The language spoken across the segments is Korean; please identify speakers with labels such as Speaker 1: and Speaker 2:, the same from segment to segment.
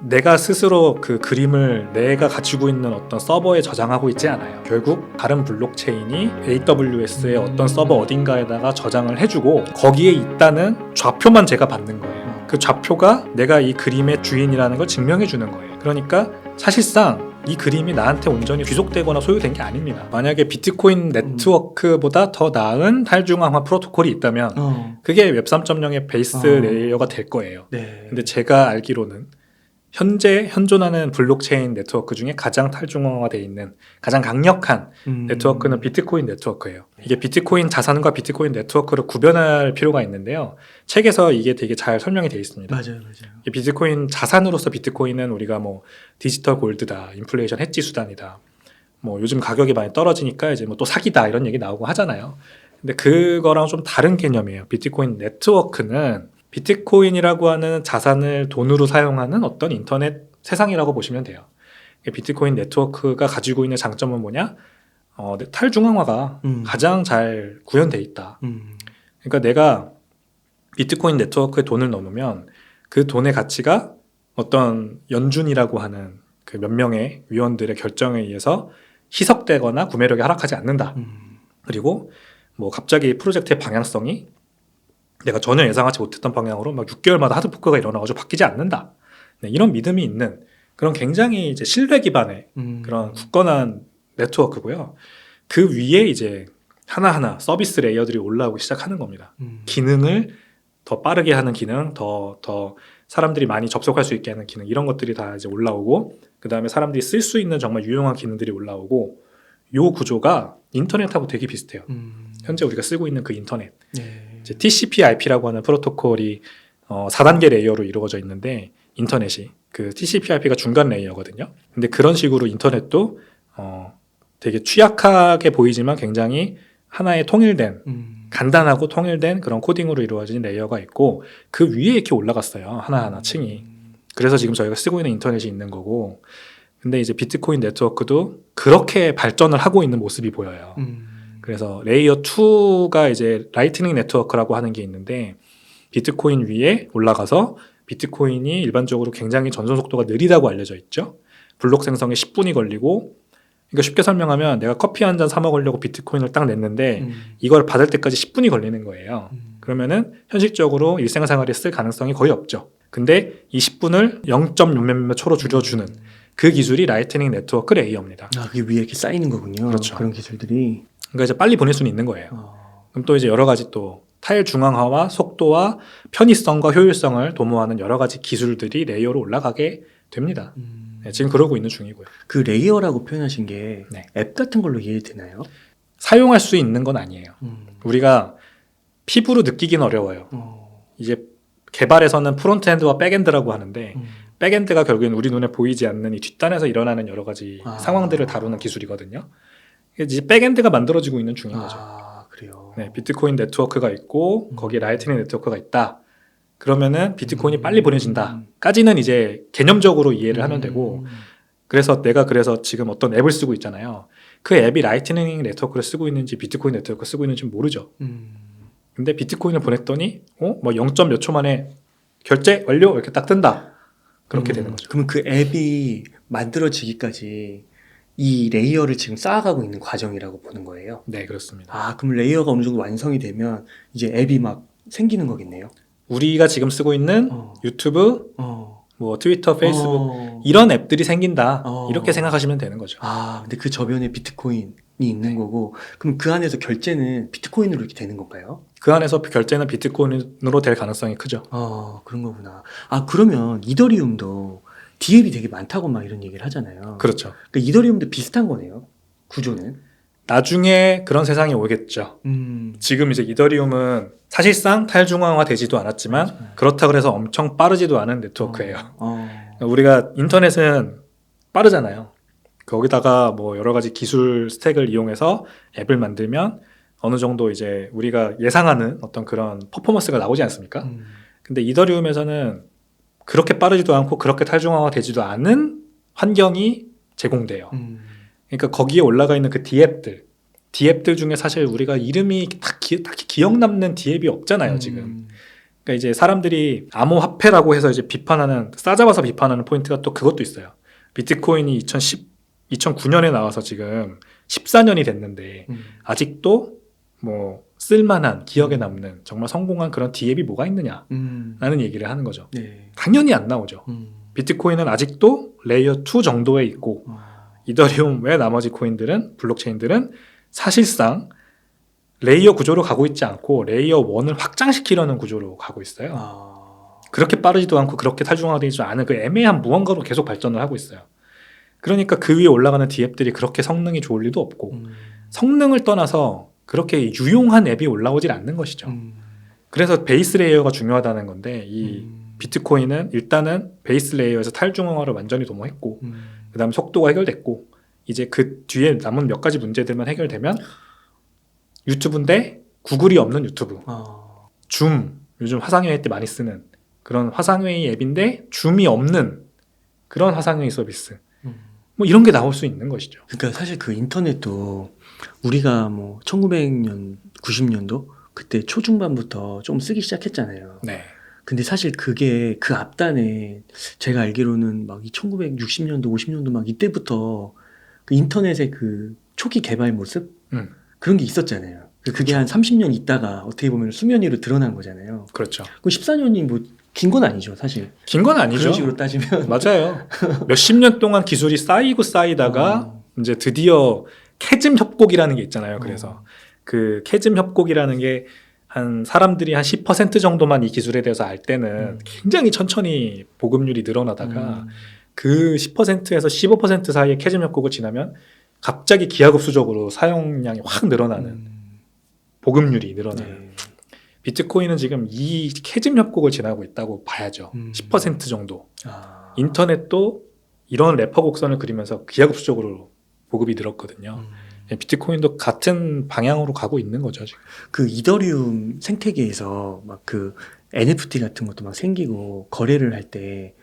Speaker 1: 내가 스스로 그 그림을 내가 가지고 있는 어떤 서버에 저장하고 있지 않아요. 결국 다른 블록체인이 AWS의 어떤 서버 어딘가에다가 저장을 해주고 거기에 있다는 좌표만 제가 받는 거예요. 그 좌표가 내가 이 그림의 주인이라는 걸 증명해 주는 거예요. 그러니까 사실상 이 그림이 나한테 온전히 귀속되거나 소유된 게 아닙니다. 만약에 비트코인 네트워크보다 더 나은 탈중앙화 프로토콜이 있다면
Speaker 2: 어.
Speaker 1: 그게 웹 3.0의 베이스
Speaker 2: 어.
Speaker 1: 레이어가 될 거예요.
Speaker 2: 네.
Speaker 1: 근데 제가 알기로는 현재 현존하는 블록체인 네트워크 중에 가장 탈중앙화되어 있는 가장 강력한
Speaker 2: 음.
Speaker 1: 네트워크는 비트코인 네트워크예요. 이게 비트코인 자산과 비트코인 네트워크를 구별할 필요가 있는데요. 책에서 이게 되게 잘 설명이 되어 있습니다.
Speaker 2: 맞아요, 맞아요.
Speaker 1: 이 비트코인 자산으로서 비트코인은 우리가 뭐 디지털 골드다, 인플레이션 해지 수단이다. 뭐 요즘 가격이 많이 떨어지니까 이제 뭐 또 사기다 이런 얘기 나오고 하잖아요. 근데 그거랑 좀 다른 개념이에요. 비트코인 네트워크는 비트코인이라고 하는 자산을 돈으로 사용하는 어떤 인터넷 세상이라고 보시면 돼요. 비트코인 네트워크가 가지고 있는 장점은 뭐냐? 어, 탈중앙화가
Speaker 2: 음.
Speaker 1: 가장 잘 구현돼 있다.
Speaker 2: 음.
Speaker 1: 그러니까 내가 비트코인 네트워크에 돈을 넣으면 그 돈의 가치가 어떤 연준이라고 하는 그 몇 명의 위원들의 결정에 의해서 희석되거나 구매력이 하락하지 않는다.
Speaker 2: 음.
Speaker 1: 그리고 뭐 갑자기 프로젝트의 방향성이 내가 전혀 예상하지 못했던 방향으로 막 6개월마다 하드포크가 일어나가지고 바뀌지 않는다. 네, 이런 믿음이 있는 그런 굉장히 이제 신뢰 기반의
Speaker 2: 음.
Speaker 1: 그런 굳건한 네트워크고요. 그 위에 이제 하나하나 서비스 레이어들이 올라오기 시작하는 겁니다.
Speaker 2: 음.
Speaker 1: 기능을 더 빠르게 하는 기능, 더, 더 사람들이 많이 접속할 수 있게 하는 기능, 이런 것들이 다 이제 올라오고, 그 다음에 사람들이 쓸 수 있는 정말 유용한 기능들이 올라오고, 요 구조가 인터넷하고 되게 비슷해요.
Speaker 2: 음.
Speaker 1: 현재 우리가 쓰고 있는 그 인터넷.
Speaker 2: 네.
Speaker 1: 이제 TCP/IP라고 하는 프로토콜이 어, 4단계 레이어로 이루어져 있는데 인터넷이 그 TCP/IP가 중간 레이어거든요. 근데 그런 식으로 인터넷도 어, 되게 취약하게 보이지만 굉장히 하나의 통일된
Speaker 2: 음.
Speaker 1: 간단하고 통일된 그런 코딩으로 이루어진 레이어가 있고 그 위에 이렇게 올라갔어요 하나하나 층이. 그래서 지금 저희가 쓰고 있는 인터넷이 있는 거고. 근데 이제 비트코인 네트워크도 그렇게 발전을 하고 있는 모습이 보여요.
Speaker 2: 음.
Speaker 1: 그래서 레이어 2가 이제 라이트닝 네트워크라고 하는 게 있는데 비트코인 위에 올라가서 비트코인이 일반적으로 굉장히 전송 속도가 느리다고 알려져 있죠. 블록 생성에 10분이 걸리고 그러니까 쉽게 설명하면 내가 커피 한 잔 사 먹으려고 비트코인을 딱 냈는데
Speaker 2: 음.
Speaker 1: 이걸 받을 때까지 10분이 걸리는 거예요.
Speaker 2: 음.
Speaker 1: 그러면은 현실적으로 일생생활에 쓸 가능성이 거의 없죠. 근데 이 10분을 0.몇몇 초로 줄여주는 그 기술이 라이트닝 네트워크 레이어입니다.
Speaker 2: 아, 그게 위에 이렇게 쌓이는 거군요.
Speaker 1: 그렇죠.
Speaker 2: 그런 기술들이.
Speaker 1: 그러니까 이제 빨리 보낼 수는 있는 거예요.
Speaker 2: 어.
Speaker 1: 그럼 또 이제 여러 가지 또 탈중앙화와 속도와 편의성과 효율성을 도모하는 여러 가지 기술들이 레이어로 올라가게 됩니다.
Speaker 2: 음.
Speaker 1: 네, 지금 그러고 있는 중이고요.
Speaker 2: 그 레이어라고 표현하신 게앱
Speaker 1: 네.
Speaker 2: 같은 걸로 이해되나요?
Speaker 1: 사용할 수 있는 건 아니에요.
Speaker 2: 음.
Speaker 1: 우리가 피부로 느끼긴 어려워요.
Speaker 2: 어.
Speaker 1: 이제 개발에서는 프론트엔드와 백엔드라고 하는데
Speaker 2: 음.
Speaker 1: 백엔드가 결국엔 우리 눈에 보이지 않는 이 뒷단에서 일어나는 여러 가지
Speaker 2: 아.
Speaker 1: 상황들을 다루는 기술이거든요. 이제 백엔드가 만들어지고 있는 중인 거죠.
Speaker 2: 아, 그래요.
Speaker 1: 네, 비트코인 네트워크가 있고
Speaker 2: 음.
Speaker 1: 거기에 라이트닝 네트워크가 있다. 그러면은 비트코인이
Speaker 2: 음.
Speaker 1: 빨리 보내진다까지는 이제 개념적으로 이해를 하면 되고
Speaker 2: 음.
Speaker 1: 그래서 내가 그래서 지금 어떤 앱을 쓰고 있잖아요. 그 앱이 라이트닝 네트워크를 쓰고 있는지 비트코인 네트워크 를 쓰고 있는지 모르죠.
Speaker 2: 음.
Speaker 1: 근데 비트코인을 보냈더니 어? 뭐 0. 몇 초 만에 결제 완료 이렇게 딱 뜬다. 그렇게
Speaker 2: 음.
Speaker 1: 되는 거죠.
Speaker 2: 그럼 그 앱이 만들어지기까지 이 레이어를 지금 쌓아가고 있는 과정이라고 보는 거예요.
Speaker 1: 네, 그렇습니다.
Speaker 2: 아, 그럼 레이어가 어느 정도 완성이 되면 이제 앱이 막 생기는 거겠네요.
Speaker 1: 우리가 지금 쓰고 있는
Speaker 2: 어.
Speaker 1: 유튜브,
Speaker 2: 어.
Speaker 1: 뭐 트위터, 페이스북
Speaker 2: 어.
Speaker 1: 이런 앱들이 생긴다.
Speaker 2: 어.
Speaker 1: 이렇게 생각하시면 되는 거죠.
Speaker 2: 아, 근데 그 저변에 비트코인이 있는
Speaker 1: 네.
Speaker 2: 거고, 그럼 그 안에서 결제는 비트코인으로 이렇게 되는 건가요?
Speaker 1: 그 안에서 결제는 비트코인으로 될 가능성이 크죠.
Speaker 2: 아, 그런 거구나. 아, 그러면 이더리움도 디앱이 되게 많다고 막 이런 얘기를 하잖아요.
Speaker 1: 그렇죠.
Speaker 2: 그러니까 이더리움도 비슷한 거네요. 구조는.
Speaker 1: 나중에 그런 세상이 오겠죠.
Speaker 2: 음.
Speaker 1: 지금 이제 이더리움은 사실상 탈중앙화 되지도 않았지만
Speaker 2: 맞아요.
Speaker 1: 그렇다 그래서 엄청 빠르지도 않은 네트워크예요.
Speaker 2: 어.
Speaker 1: 우리가 인터넷은 빠르잖아요. 거기다가 뭐 여러 가지 기술 스택을 이용해서 앱을 만들면 어느 정도 이제 우리가 예상하는 어떤 그런 퍼포먼스가 나오지 않습니까?
Speaker 2: 음.
Speaker 1: 근데 이더리움에서는 그렇게 빠르지도 않고 그렇게 탈중앙화 되지도 않은 환경이 제공돼요.
Speaker 2: 음.
Speaker 1: 그러니까 거기에 올라가 있는 그 디앱들, 디앱들 중에 사실 우리가 이름이 딱 기, 딱히 기억 남는 디앱이 없잖아요, 지금.
Speaker 2: 음.
Speaker 1: 그러니까 이제 사람들이 암호화폐라고 해서 이제 비판하는 싸잡아서 비판하는 포인트가 또 그것도 있어요. 비트코인이 2010, 2009년에 나와서 지금 14년이 됐는데
Speaker 2: 음.
Speaker 1: 아직도 뭐 쓸만한 기억에 남는 정말 성공한 그런 디앱이 뭐가 있느냐라는
Speaker 2: 음.
Speaker 1: 얘기를 하는 거죠.
Speaker 2: 네.
Speaker 1: 당연히 안 나오죠.
Speaker 2: 음.
Speaker 1: 비트코인은 아직도 레이어 2 정도에 있고
Speaker 2: 어.
Speaker 1: 이더리움 외 나머지 코인들은 블록체인들은 사실상 레이어 구조로 가고 있지 않고 레이어 1을 확장시키려는 구조로 가고 있어요.
Speaker 2: 아.
Speaker 1: 그렇게 빠르지도 않고 그렇게 탈중화되지 않은 그 애매한 무언가로 계속 발전을 하고 있어요. 그러니까 그 위에 올라가는 디앱들이 그렇게 성능이 좋을 리도 없고
Speaker 2: 음.
Speaker 1: 성능을 떠나서 그렇게 유용한 앱이 올라오질 않는 것이죠.
Speaker 2: 음.
Speaker 1: 그래서 베이스 레이어가 중요하다는 건데 이
Speaker 2: 음.
Speaker 1: 비트코인은 일단은 베이스 레이어에서 탈중앙화를 완전히 도모했고
Speaker 2: 음.
Speaker 1: 그다음에 속도가 해결됐고 이제 그 뒤에 남은 몇 가지 문제들만 해결되면 유튜브인데 구글이 없는 유튜브
Speaker 2: 아.
Speaker 1: 줌 요즘 화상회의 때 많이 쓰는 그런 화상회의 앱인데 줌이 없는 그런 화상회의 서비스
Speaker 2: 음.
Speaker 1: 뭐 이런 게 나올 수 있는 것이죠.
Speaker 2: 그러니까 사실 그 인터넷도 우리가 뭐 1900년, 90년도 그때 초중반부터 좀 쓰기 시작했잖아요.
Speaker 1: 네.
Speaker 2: 근데 사실 그게 그 앞단에 제가 알기로는 막 1960년도, 50년도 막 이때부터 그 인터넷의 그 초기 개발 모습
Speaker 1: 음.
Speaker 2: 그런 게 있었잖아요. 그- 그게 한 30년 있다가 어떻게 보면 수면 위로 드러난 거잖아요.
Speaker 1: 그렇죠.
Speaker 2: 그 14년이 뭐 긴 건 아니죠, 사실.
Speaker 1: 긴 건 아니죠.
Speaker 2: 그런 식으로 따지면.
Speaker 1: 맞아요. 몇십 년 동안 기술이 쌓이고 쌓이다가
Speaker 2: 어.
Speaker 1: 이제 드디어 캐즘 협곡이라는 게 있잖아요. 그래서
Speaker 2: 어.
Speaker 1: 그 캐즘 협곡이라는 게 한 사람들이 한 10% 정도만 이 기술에 대해서 알 때는
Speaker 2: 음.
Speaker 1: 굉장히 천천히 보급률이 늘어나다가
Speaker 2: 음.
Speaker 1: 그 10%에서 15% 사이의 캐즘 협곡을 지나면 갑자기 기하급수적으로 사용량이 확 늘어나는
Speaker 2: 음.
Speaker 1: 보급률이 늘어나는
Speaker 2: 네.
Speaker 1: 비트코인은 지금 이 캐즘 협곡을 지나고 있다고 봐야죠.
Speaker 2: 음.
Speaker 1: 10% 정도.
Speaker 2: 아.
Speaker 1: 인터넷도 이런 래퍼 곡선을 그리면서 기하급수적으로 보급이 늘었거든요.
Speaker 2: 음.
Speaker 1: 예, 비트코인도 같은 방향으로 가고 있는 거죠 지금.
Speaker 2: 그 이더리움 생태계에서 막 그 NFT 같은 것도 막 생기고 거래를 할 때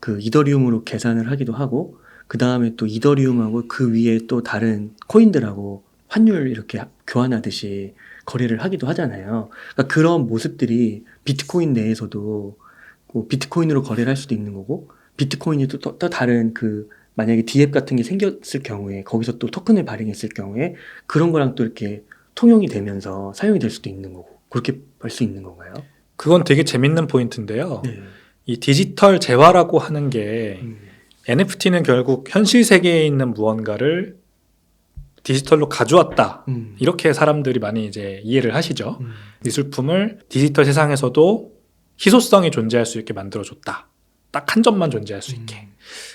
Speaker 2: 그 이더리움으로 계산을 하기도 하고 그 다음에 또 이더리움하고 그 위에 또 다른 코인들하고 환율 이렇게 교환하듯이 거래를 하기도 하잖아요. 그러니까 그런 모습들이 비트코인 내에서도 뭐 비트코인으로 거래를 할 수도 있는 거고 비트코인이 또, 또, 또 다른 그 만약에 디앱 같은 게 생겼을 경우에 거기서 또 토큰을 발행했을 경우에 그런 거랑 또 이렇게 통용이 되면서 사용이 될 수도 있는 거고 그렇게 할수 있는 건가요?
Speaker 1: 그건 되게 재밌는 포인트인데요.
Speaker 2: 네.
Speaker 1: 이 디지털 재화라고 하는 게
Speaker 2: 음.
Speaker 1: NFT는 결국 현실 세계에 있는 무언가를 디지털로 가져왔다.
Speaker 2: 음.
Speaker 1: 이렇게 사람들이 많이 이제 이해를 하시죠.
Speaker 2: 음.
Speaker 1: 미술품을 디지털 세상에서도 희소성이 존재할 수 있게 만들어줬다. 딱 한 점만 존재할 수 있게.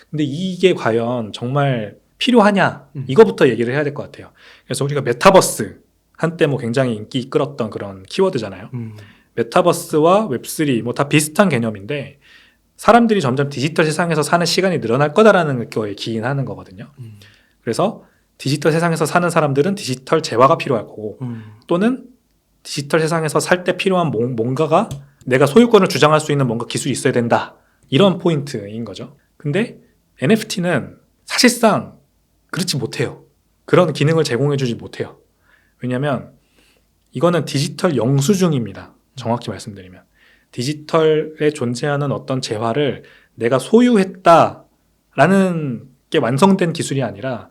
Speaker 1: 근데 이게 과연 정말 필요하냐?
Speaker 2: 음.
Speaker 1: 이거부터 얘기를 해야 될 것 같아요. 그래서 우리가 메타버스 한때 뭐 굉장히 인기 이끌었던 그런 키워드잖아요.
Speaker 2: 음.
Speaker 1: 메타버스와 웹3 뭐 다 비슷한 개념인데 사람들이 점점 디지털 세상에서 사는 시간이 늘어날 거다라는 거에 기인하는 거거든요.
Speaker 2: 음.
Speaker 1: 그래서 디지털 세상에서 사는 사람들은 디지털 재화가 필요할 거고
Speaker 2: 음.
Speaker 1: 또는 디지털 세상에서 살 때 필요한 뭔- 뭔가가 내가 소유권을 주장할 수 있는 뭔가 기술이 있어야 된다. 이런 포인트인 거죠. 근데 NFT는 사실상 그렇지 못해요. 그런 기능을 제공해주지 못해요. 왜냐하면 이거는 디지털 영수증입니다. 정확히 말씀드리면 디지털에 존재하는 어떤 재화를 내가 소유했다라는 게 완성된 기술이 아니라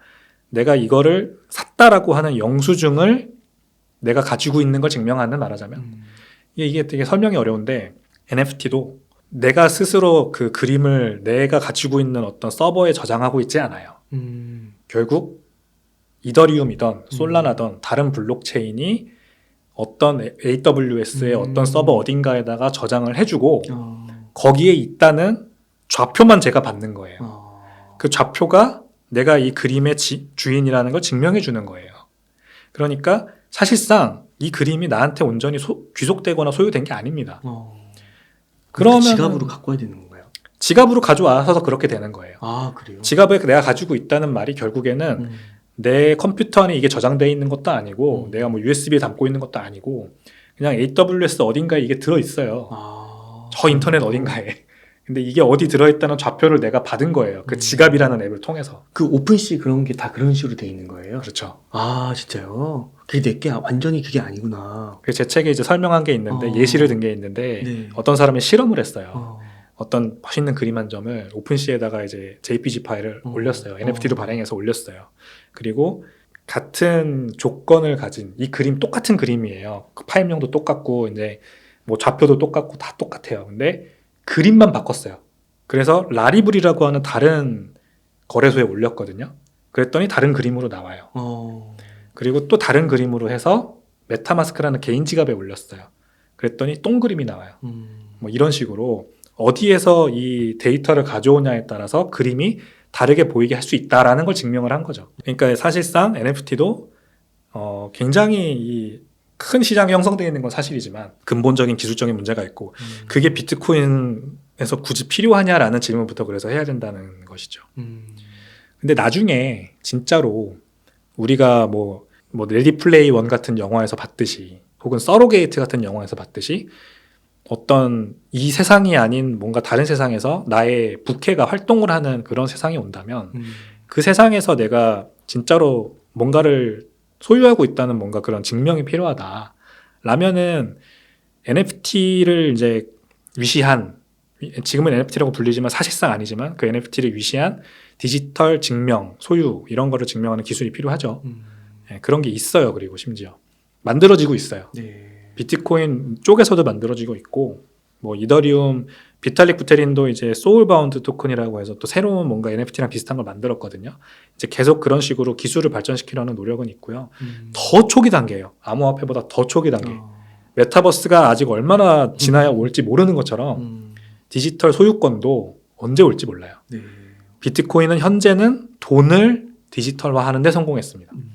Speaker 1: 내가 이거를 샀다라고 하는 영수증을 내가 가지고 있는 걸 증명하는 말하자면
Speaker 2: 음.
Speaker 1: 이게, 이게 되게 설명이 어려운데 NFT도 내가 스스로 그 그림을 내가 가지고 있는 어떤 서버에 저장하고 있지 않아요.
Speaker 2: 음.
Speaker 1: 결국 이더리움이던 솔라나던 다른 블록체인이 어떤 AWS의
Speaker 2: 음.
Speaker 1: 어떤 서버 어딘가에다가 저장을 해주고
Speaker 2: 어.
Speaker 1: 거기에 있다는 좌표만 제가 받는 거예요.
Speaker 2: 어.
Speaker 1: 그 좌표가 내가 이 그림의 지- 주인이라는 걸 증명해 주는 거예요. 그러니까 사실상 이 그림이 나한테 온전히 소- 귀속되거나 소유된 게 아닙니다.
Speaker 2: 어.
Speaker 1: 그러면은-
Speaker 2: 지갑으로 갖고 와야 되는 건가요?
Speaker 1: 지갑으로 가져와서 그렇게 되는 거예요.
Speaker 2: 아 그래요?
Speaker 1: 지갑에 내가 가지고 있다는 말이 결국에는
Speaker 2: 음.
Speaker 1: 내 컴퓨터 안에 이게 저장되어 있는 것도 아니고
Speaker 2: 음.
Speaker 1: 내가 뭐 USB에 담고 있는 것도 아니고 그냥 AWS 어딘가에 이게 들어 있어요.
Speaker 2: 아.
Speaker 1: 저 인터넷 어딘가에. 근데 이게 어디 들어있다는 좌표를 내가 받은 거예요. 그
Speaker 2: 음.
Speaker 1: 지갑이라는 앱을 통해서.
Speaker 2: 그 오픈시 그런 게 다 그런 식으로 돼 있는 거예요?
Speaker 1: 그렇죠.
Speaker 2: 아 진짜요? 그게 내게 완전히 그게 아니구나.
Speaker 1: 그제 책에 이제 설명한 게 있는데
Speaker 2: 어.
Speaker 1: 예시를 든 게 있는데
Speaker 2: 네.
Speaker 1: 어떤 사람이 실험을 했어요.
Speaker 2: 어.
Speaker 1: 어떤 멋있는 그림 한 점을 오픈시에다가 이제 JPG 파일을
Speaker 2: 어.
Speaker 1: 올렸어요. NFT로
Speaker 2: 어.
Speaker 1: 발행해서 올렸어요. 그리고 같은 조건을 가진 이 그림 똑같은 그림이에요. 그 파일명도 똑같고 이제 뭐 좌표도 똑같고 다 똑같아요. 근데 그림만 바꿨어요. 그래서 라리블이라고 하는 다른 거래소에 올렸거든요. 그랬더니 다른 그림으로 나와요.
Speaker 2: 어.
Speaker 1: 그리고 또 다른 그림으로 해서 메타마스크라는 개인 지갑에 올렸어요. 그랬더니 똥 그림이 나와요.
Speaker 2: 음.
Speaker 1: 뭐 이런 식으로 어디에서 이 데이터를 가져오냐에 따라서 그림이 다르게 보이게 할 수 있다라는 걸 증명을 한 거죠. 그러니까 사실상 NFT도 어 굉장히 이큰 시장이 형성되어 있는 건 사실이지만 근본적인 기술적인 문제가 있고
Speaker 2: 음.
Speaker 1: 그게 비트코인에서 굳이 필요하냐라는 질문부터 그래서 해야 된다는 것이죠.
Speaker 2: 음.
Speaker 1: 근데 나중에 진짜로 우리가 뭐, 뭐 레디 플레이 원 같은 영화에서 봤듯이 혹은 서로게이트 같은 영화에서 봤듯이 어떤 이 세상이 아닌 뭔가 다른 세상에서 나의 부캐가 활동을 하는 그런 세상이 온다면
Speaker 2: 음.
Speaker 1: 그 세상에서 내가 진짜로 뭔가를 소유하고 있다는 뭔가 그런 증명이 필요하다. 라면은 NFT를 이제 위시한 지금은 NFT라고 불리지만 사실상 아니지만 그 NFT를 위시한 디지털 증명, 소유 이런 거를 증명하는 기술이 필요하죠.
Speaker 2: 음.
Speaker 1: 예, 그런 게 있어요. 그리고 심지어 만들어지고 있어요.
Speaker 2: 네.
Speaker 1: 비트코인 쪽에서도 만들어지고 있고 뭐 이더리움 비탈릭 부테린도 이제 소울바운드 토큰이라고 해서 또 새로운 뭔가 NFT랑 비슷한 걸 만들었거든요. 이제 계속 그런 식으로 기술을 발전시키려는 노력은 있고요.
Speaker 2: 음.
Speaker 1: 더 초기 단계예요. 암호화폐보다 더 초기 단계.
Speaker 2: 어.
Speaker 1: 메타버스가 아직 얼마나 지나야 올지 모르는 것처럼
Speaker 2: 음.
Speaker 1: 디지털 소유권도 언제 올지 몰라요.
Speaker 2: 네.
Speaker 1: 비트코인은 현재는 돈을 디지털화하는데 성공했습니다.
Speaker 2: 음.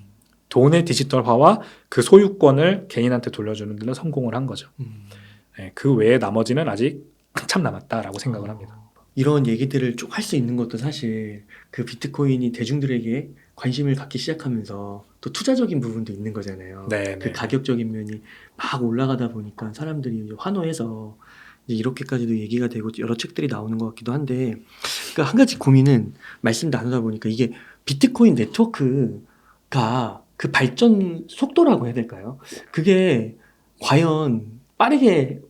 Speaker 1: 돈의 디지털화와 그 소유권을 개인한테 돌려주는 데는 성공을 한 거죠.
Speaker 2: 음.
Speaker 1: 네, 그 외에 나머지는 아직 한참 남았다라고 생각을 합니다.
Speaker 2: 이런 얘기들을 쭉 할 수 있는 것도 사실 그 비트코인이 대중들에게 관심을 갖기 시작하면서 또 투자적인 부분도 있는 거잖아요.
Speaker 1: 네,
Speaker 2: 그
Speaker 1: 네.
Speaker 2: 가격적인 면이 막 올라가다 보니까 사람들이 환호해서 이제 이렇게까지도 얘기가 되고 여러 책들이 나오는 것 같기도 한데 그러니까 한 가지 고민은 말씀 나누다 보니까 이게 비트코인 네트워크가 그 발전 속도라고 해야 될까요? 그게 과연 빠르게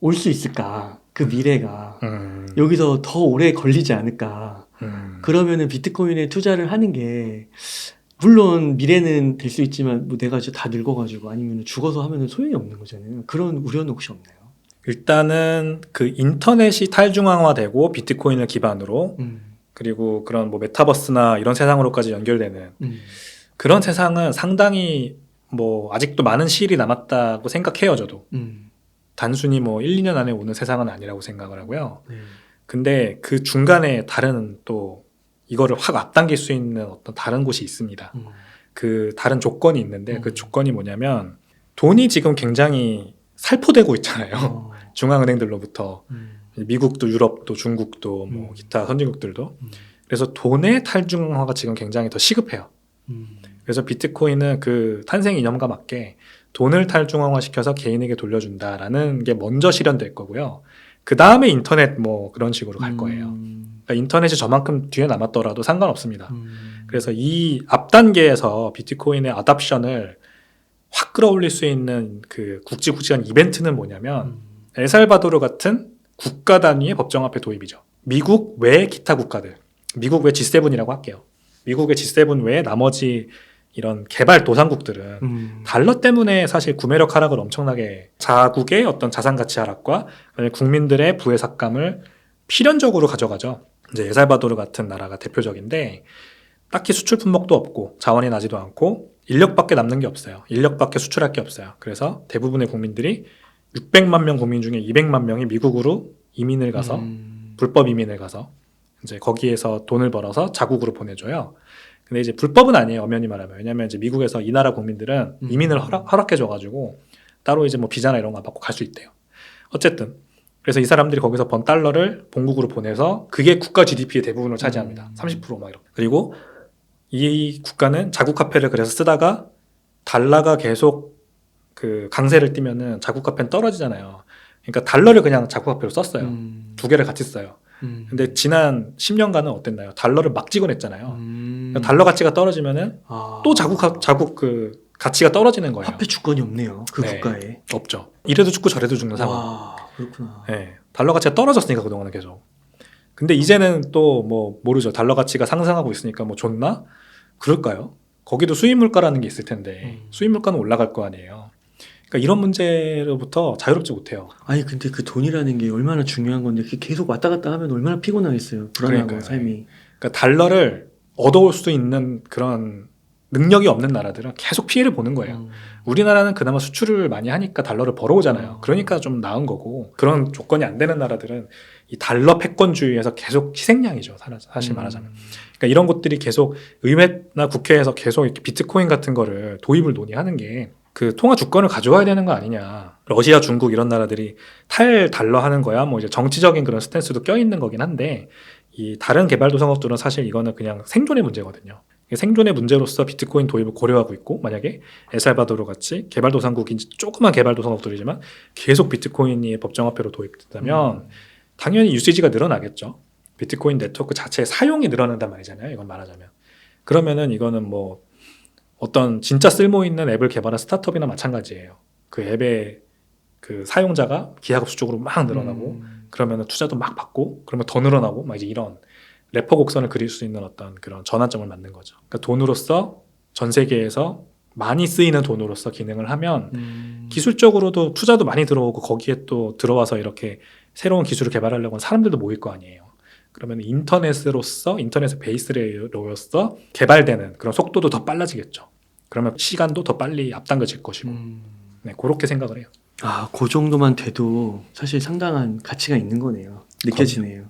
Speaker 2: 올 수 있을까? 그 미래가
Speaker 1: 음,
Speaker 2: 여기서 더 오래 걸리지 않을까?
Speaker 1: 음,
Speaker 2: 그러면은 비트코인에 투자를 하는 게 물론 미래는 될 수 있지만 뭐 내가 진짜 다 늙어가지고 아니면 죽어서 하면은 소용이 없는 거잖아요. 그런 우려는 혹시 없나요?
Speaker 1: 일단은 그 인터넷이 탈중앙화되고 비트코인을 기반으로
Speaker 2: 음,
Speaker 1: 그리고 그런 뭐 메타버스나 이런 세상으로까지 연결되는
Speaker 2: 음,
Speaker 1: 그런 세상은 상당히 뭐 아직도 많은 시일이 남았다고 생각해요, 저도.
Speaker 2: 음,
Speaker 1: 단순히 뭐 1, 2년 안에 오는 세상은 아니라고 생각을 하고요.
Speaker 2: 네.
Speaker 1: 근데 그 중간에 다른 또 이거를 확 앞당길 수 있는 어떤 다른 곳이 있습니다.
Speaker 2: 음,
Speaker 1: 그 다른 조건이 있는데 그
Speaker 2: 음.
Speaker 1: 조건이 뭐냐면 돈이 지금 굉장히 살포되고 있잖아요.
Speaker 2: 어,
Speaker 1: 중앙은행들로부터
Speaker 2: 음,
Speaker 1: 미국도 유럽도 중국도 뭐
Speaker 2: 음.
Speaker 1: 기타 선진국들도
Speaker 2: 음,
Speaker 1: 그래서 돈의 탈중앙화가 지금 굉장히 더 시급해요.
Speaker 2: 음,
Speaker 1: 그래서 비트코인은 그 탄생 이념과 맞게 돈을 탈중앙화 시켜서 개인에게 돌려준다라는 게 먼저 실현될 거고요. 그 다음에 인터넷 뭐 그런 식으로 갈 거예요.
Speaker 2: 음,
Speaker 1: 그러니까 인터넷이 저만큼 뒤에 남았더라도 상관없습니다.
Speaker 2: 음,
Speaker 1: 그래서 이 앞 단계에서 비트코인의 아답션을 확 끌어올릴 수 있는 그 국지국지한 이벤트는 뭐냐면
Speaker 2: 음,
Speaker 1: 엘살바도르 같은 국가 단위의 법정 화폐 도입이죠. 미국 외 기타 국가들, 미국 외 G7이라고 할게요. 미국의 G7 외에 나머지 이런 개발 도상국들은
Speaker 2: 음,
Speaker 1: 달러 때문에 사실 구매력 하락을 엄청나게 자국의 어떤 자산 가치 하락과 국민들의 부의 삭감을 필연적으로 가져가죠. 이제 에살바도르 같은 나라가 대표적인데 딱히 수출 품목도 없고 자원이 나지도 않고 인력밖에 남는 게 없어요. 인력밖에 수출할 게 없어요. 그래서 대부분의 국민들이 600만 명 국민 중에 200만 명이 미국으로 이민을 가서
Speaker 2: 음,
Speaker 1: 불법 이민을 가서 이제 거기에서 돈을 벌어서 자국으로 보내줘요. 근데 이제 불법은 아니에요. 엄연히 말하면 왜냐하면 이제 미국에서 이 나라 국민들은
Speaker 2: 음.
Speaker 1: 이민을 허락, 허락 해줘가지고 따로 이제 뭐 비자나 이런 거 안 받고 갈 수 있대요. 어쨌든 그래서 이 사람들이 거기서 번 달러를 본국으로 보내서 그게 국가 GDP의 대부분을 차지합니다.
Speaker 2: 음.
Speaker 1: 30%막 이렇게. 그리고 이 국가는 자국 화폐를 그래서 쓰다가 달러가 계속 그 강세를 띠면은 자국 화폐는 떨어지잖아요. 그러니까 달러를 그냥 자국 화폐로 썼어요.
Speaker 2: 음,
Speaker 1: 두 개를 같이 써요.
Speaker 2: 음,
Speaker 1: 근데 지난 10년간은 어땠나요? 달러를 막 찍어냈잖아요.
Speaker 2: 음,
Speaker 1: 달러 가치가 떨어지면은
Speaker 2: 아,
Speaker 1: 또 자국 화- 자국 그 가치가 떨어지는 거예요.
Speaker 2: 화폐 주권이 없네요. 그
Speaker 1: 네.
Speaker 2: 국가에.
Speaker 1: 없죠. 이래도 죽고 저래도 죽는 상황.
Speaker 2: 와 그렇구나.
Speaker 1: 예. 달러 가치가 떨어졌으니까 그동안은 계속. 근데 이제는 또 뭐 모르죠. 달러 가치가 상승하고 있으니까 뭐 좋나? 그럴까요? 거기도 수입 물가라는 게 있을 텐데
Speaker 2: 음.
Speaker 1: 수입 물가는 올라갈 거 아니에요. 그러니까 이런 문제로부터 자유롭지 못해요.
Speaker 2: 아니 근데 그 돈이라는 게 얼마나 중요한 건데 그게 계속 왔다 갔다 하면 얼마나 피곤하겠어요. 불안하고
Speaker 1: 그러니까요.
Speaker 2: 삶이.
Speaker 1: 그러니까 달러를 얻어올 수 있는 그런 능력이 없는 나라들은 계속 피해를 보는 거예요.
Speaker 2: 음.
Speaker 1: 우리나라는 그나마 수출을 많이 하니까 달러를 벌어오잖아요.
Speaker 2: 음.
Speaker 1: 그러니까 좀 나은 거고 그런 조건이 안 되는 나라들은 이 달러 패권주의에서 계속 희생양이죠. 사- 사실 말하자면.
Speaker 2: 음.
Speaker 1: 그러니까 이런 것들이 계속 의회나 국회에서 계속 이렇게 비트코인 같은 거를 도입을 논의하는 게 그 통화 주권을 가져와야 되는 거 아니냐. 러시아, 중국 이런 나라들이 탈 달러 하는 거야. 뭐 이제 정치적인 그런 스탠스도 껴 있는 거긴 한데 이 다른 개발도상국들은 사실 이거는 그냥 생존의 문제거든요. 생존의 문제로서 비트코인 도입을 고려하고 있고 만약에 엘살바도르 같이 개발도상국인 조그만 개발도상국들이지만 계속 비트코인이 법정화폐로 도입된다면
Speaker 2: 음.
Speaker 1: 당연히 유시지가 늘어나겠죠. 비트코인 네트워크 자체의 사용이 늘어난단 말이잖아요. 이건 말하자면. 그러면은 이거는 뭐 어떤 진짜 쓸모 있는 앱을 개발한 스타트업이나 마찬가지예요. 그 앱의 그 사용자가 기하급수 적으로 막 늘어나고
Speaker 2: 음.
Speaker 1: 그러면은 투자도 막 받고 그러면 더 늘어나고 막 이제 이런 래퍼 곡선을 그릴 수 있는 어떤 그런 전환점을 만든 거죠. 그러니까 돈으로서 전 세계에서 많이 쓰이는 돈으로서 기능을 하면
Speaker 2: 음.
Speaker 1: 기술적으로도 투자도 많이 들어오고 거기에 또 들어와서 이렇게 새로운 기술을 개발하려고 하는 사람들도 모일 거 아니에요. 그러면 인터넷으로서 인터넷의 베이스로서 개발되는 그런 속도도 더 빨라지겠죠. 그러면 시간도 더 빨리 앞당겨질 것이고,
Speaker 2: 음.
Speaker 1: 네, 그렇게 생각을 해요.
Speaker 2: 아, 그 정도만 돼도 사실 상당한 가치가 있는 거네요. 느껴지네요.